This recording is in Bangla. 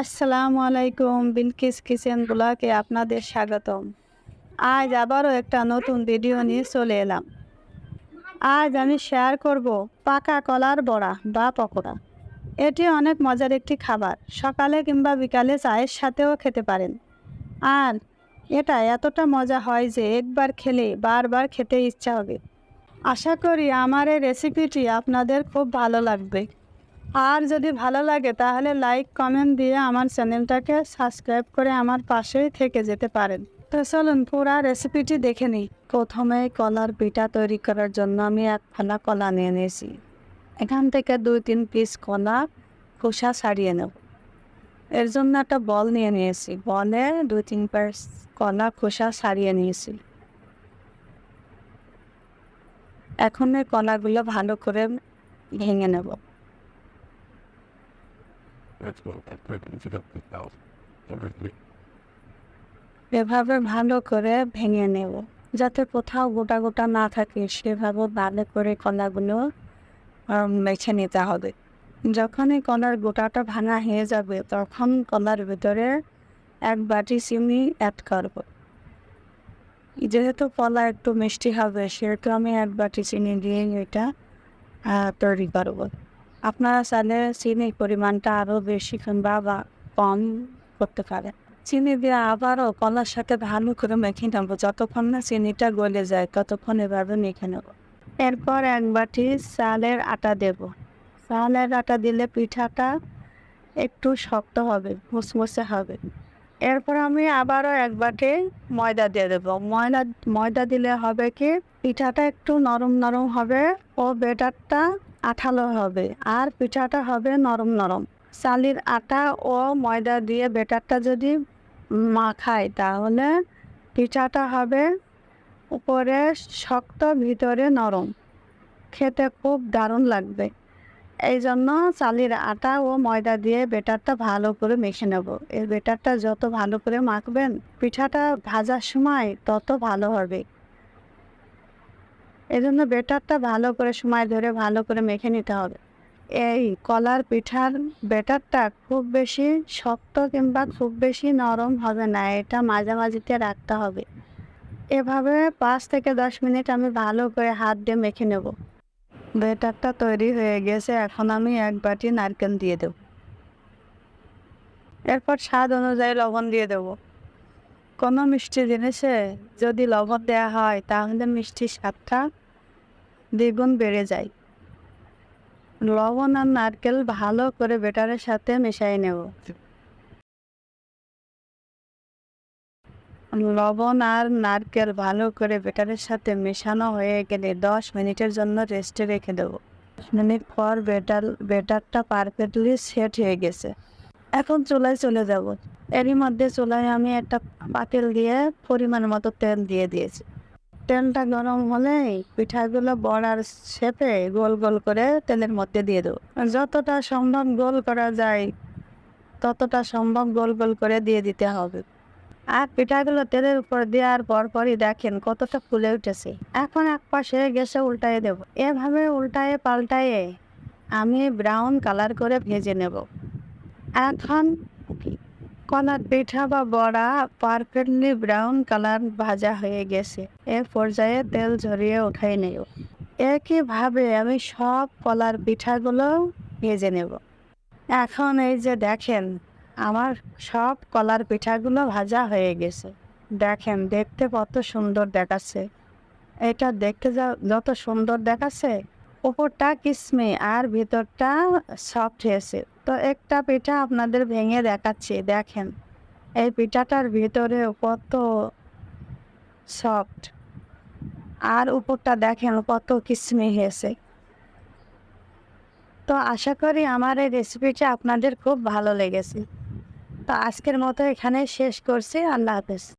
আসসালামু আলাইকুম বিলকিস কিচেন ব্লগে আপনাদের স্বাগতম। আজ আবারও একটা নতুন ভিডিও নিয়ে চলে এলাম। আজ আমি শেয়ার করব পাকা কলার বড়া বা পকোড়া। এটি অনেক মজার একটি খাবার। সকালে কিংবা বিকালে চায়ের সাথেও খেতে পারেন। আর এটা এতটা মজা হয় যে একবার খেলে বারবার খেতে ইচ্ছা হবে। আশা করি আমার এই রেসিপিটি আপনাদের খুব ভালো লাগবে। আর যদি ভালো লাগে, তাহলে লাইক কমেন্ট দিয়ে আমার চ্যানেলটাকে সাবস্ক্রাইব করে আমার পাশেই থেকে যেতে পারেন। তো চলুন পুরা রেসিপিটি দেখে নিই। প্রথমে কলার পিঠা তৈরি করার জন্য আমি এক ফালা কলা নিয়ে নিয়েছি। এখান থেকে দুই তিন পিস কলা খোসা ছাড়িয়ে নেব। এর জন্য একটা বল নিয়ে নিয়েছি। বলে দুই তিন পিস কলা খোসা ছাড়িয়ে নিয়েছি। এখন এই কলাগুলো ভালো করে ভেঙে নেব। এভাবে ভালো করে ভেঙে নেব, যাতে কোথাও গোটা গোটা না থাকে, সেভাবে ভালো করে কলাগুলো মেখে নিতে হবে। যখন এই কলার গোটাটা ভাঙা হয়ে যাবে, তখন কলার ভিতরে এক বাটি চিনি অ্যাড করব। যেহেতু কলা একটু মিষ্টি হবে, সেহেতু আমি এক বাটি চিনি দিয়ে এটা তৈরি করব। আপনারা চাইলে চিনির পরিমাণটা আরও বেশি কিংবা বা কম করতে পারেন। চিনি দিয়ে আবারও কলার সাথে ভালো করে মেখে নেব। যতক্ষণ না চিনিটা গলে যায়, ততক্ষণ এভাবে মেখে নেব। এরপর এক বাটি চালের আটা দেব। চালের আটা দিলে পিঠাটা একটু শক্ত হবে, মুসমুসে হবে। এরপর আমি আবারও এক বাটি ময়দা দিয়ে দেবো। ময়দা ময়দা দিলে হবে কি, পিঠাটা একটু নরম নরম হবে ও বেটারটা আঠালো হবে। আর পিঠাটা হবে নরম নরম। চালের আটা ও ময়দা দিয়ে বেটারটা যদি মাখাই তাহলে পিঠাটা হবে উপরে শক্ত, ভিতরে নরম। খেতে খুব দারুণ লাগবে। এই জন্য চালের আটা ও ময়দা দিয়ে বেটারটা ভালো করে মেখে নেব। এই বেটারটা যত ভালো করে মাখবেন, পিঠাটা ভাজার সময় তত ভালো হবে। এই জন্য বেটারটা ভালো করে সময় ধরে ভালো করে মেখে নিতে হবে। এই কলার পিঠার বেটারটা খুব বেশি শক্ত কিংবা খুব বেশি নরম হবে না, এটা মাঝামাঝিতে রাখতে হবে। এভাবে পাঁচ থেকে দশ মিনিট আমি ভালো করে হাত দিয়ে মেখে নেব। বেটারটা তৈরি হয়ে গেছে, এখন আমি এক বাটি নারকেল দিয়ে দেব। এরপর স্বাদ অনুযায়ী লবণ দিয়ে দেব। কোনো মিষ্টি জিনিসে যদি লবণ দেওয়া হয়, তাহলে মিষ্টির স্বাদটা দ্বিগুণ বেড়ে যায়। লবণ আর নারকেল ভালো করে বেটারের সাথে মিশিয়ে নেব। লবণ আর নারকেল ভালো করে বেটারের সাথে মেশানো হয়ে গেলে দশ মিনিটের জন্য রেস্টে রেখে দেবো। দশ মিনিট পর বেটার বেটারটা পারফেক্টলি সেট হয়ে গেছে। এখন চুলায় চলে যাব। এরই মধ্যে চুলায় আমি একটা পাতিল দিয়ে পরিমাণ মতো তেল দিয়ে দিয়েছি। তেলটা গরম হলেই পিঠাগুলো বড়ার শেপে গোল গোল করে তেলের মধ্যে দিয়ে দেবো। যতটা সম্ভব গোল করা যায়, ততটা সম্ভব গোল গোল করে দিয়ে দিতে হবে। আর পিঠাগুলো তেলের উপর দেওয়ার পর পরই দেখেন কতটা ফুলে উঠেছে। এখন এক পাশে গ্যাসে উল্টায়ে দেব। এভাবে উল্টায়ে পাল্টায়ে আমি ব্রাউন কালার করে ভেজে নেব। এখন কলার পিঠা বা বড়া পারফেক্টলি ব্রাউন কালার ভাজা হয়ে গেছে। এ পর্যায়ে তেল ঝরিয়ে উঠাই নেব। একইভাবে আমি সব কলার পিঠাগুলো ভেজে নেব। এখন এই যে দেখেন, আমার সব কলার পিঠাগুলো ভাজা হয়ে গেছে। দেখেন, দেখতে কত সুন্দর দেখাচ্ছে। এটা দেখতে যা, যত সুন্দর দেখাচ্ছে উপরটা কিসমে আর ভিতরটা সফট হয়েছে। তো একটা পিঠা আপনাদের ভেঙে দেখাচ্ছি, দেখেন। এই পিঠাটার ভিতরে কত সফট আর উপরটা দেখেন কত কিসমি হয়েছে। তো আশা করি আমার এই রেসিপিটা আপনাদের খুব ভালো লেগেছে। তো আজকের মতো এখানে শেষ করছি, আল্লাহ হাফেজ।